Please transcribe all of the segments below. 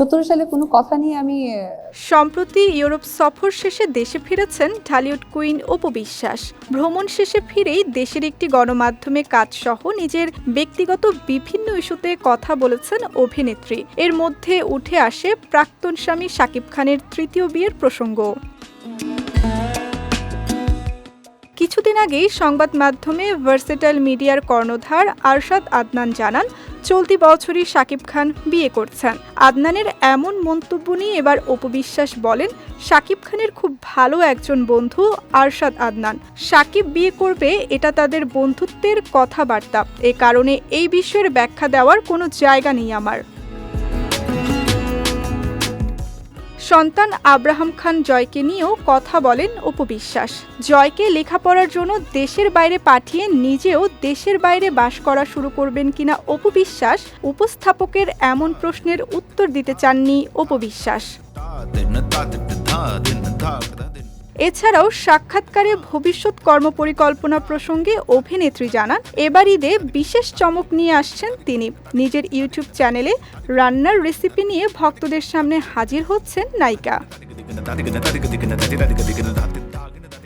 সতেরো সালে কোনো কথা নিয়ে আমি সম্প্রতি ইউরোপ সফর শেষে দেশে ফিরেছেন ঢালিউড কুইন অপবিশ্বাস ভ্রমণ শেষে ফিরেই দেশের একটি গণমাধ্যমে কাজ সহ নিজের ব্যক্তিগত বিভিন্ন ইস্যুতে কথা বলেছেন অভিনেত্রী। এর মধ্যে উঠে আসে প্রাক্তন স্বামী শাকিব খানের তৃতীয় বিয়ের প্রসঙ্গ। কিছুদিন আগেই সংবাদ মাধ্যমে ভার্সেটাইল মিডিয়ার কর্ণধার আরশাদ আদনান জানান, চলতি বছরই শাকিব খান বিয়ে করছেন। আদনানের এমন মন্তব্য নিয়ে এবার অপবিশ্বাস বলেন, শাকিব খানের খুব ভালো একজন বন্ধু আরশাদ আদনান। শাকিব বিয়ে করবে এটা তাদের বন্ধুত্বের কথাবার্তা। এ কারণে এই বিষয়ের ব্যাখ্যা দেওয়ার কোনো জায়গা নেই আমার। সন্তান আব্রাহাম খান জয়কে নিয়েও কথা বলেন উপবিশ্বাস জয়কে লেখাপড়ার জন্য দেশের বাইরে পাঠিয়ে নিজেও দেশের বাইরে বাস করা শুরু করবেন কিনা উপবিশ্বাস উপস্থাপকের এমন প্রশ্নের উত্তর দিতে চাননি অপবিশ্বাস এছাড়াও সাক্ষাৎকারে ভবিষ্যৎ কর্মপরিকল্পনা প্রসঙ্গে অভিনেত্রী জানান এবার ঈদে বিশেষ চমক নিয়ে আসছেন তিনি নিজের ইউটিউব চ্যানেলে রান্নার রেসিপি নিয়ে ভক্তদের সামনে হাজির হচ্ছেন নায়িকা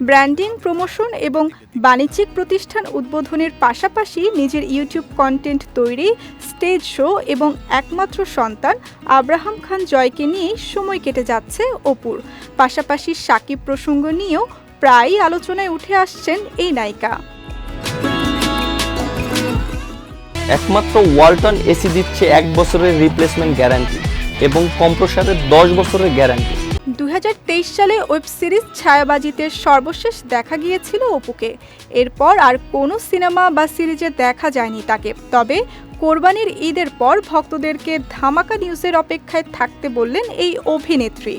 ব্র্যান্ডিং, প্রমোশন এবং বাণিজ্যিক প্রতিষ্ঠান উদ্বোধনের পাশাপাশি নিজের ইউটিউব কন্টেন্ট তৈরি, স্টেজ শো এবং একমাত্র সন্তান আব্রাহাম খান জয়কে নিয়েই সময় কেটে যাচ্ছে অপুর। পাশাপাশি সাকিব প্রসঙ্গ নিয়েও প্রায়ই আলোচনায় উঠে আসছেন এই নায়িকা। একমাত্র ওয়ালটন এসি দিচ্ছে এক বছরের রিপ্লেসমেন্ট গ্যারান্টি এবং কম্প্রসারের দশ বছরের গ্যারান্টি দুই হাজার তেইশ সালে ওয়েব সিরিজ ছায়াবাজিতে সর্বশেষ দেখা গিয়েছিল অপুকে। এরপর আর কোনো সিনেমা বা সিরিজে দেখা যায়নি তাকে। তবে কোরবানির ঈদের পর ভক্তদেরকে ধামাকা নিউজের অপেক্ষায় থাকতে বললেন এই অভিনেত্রী।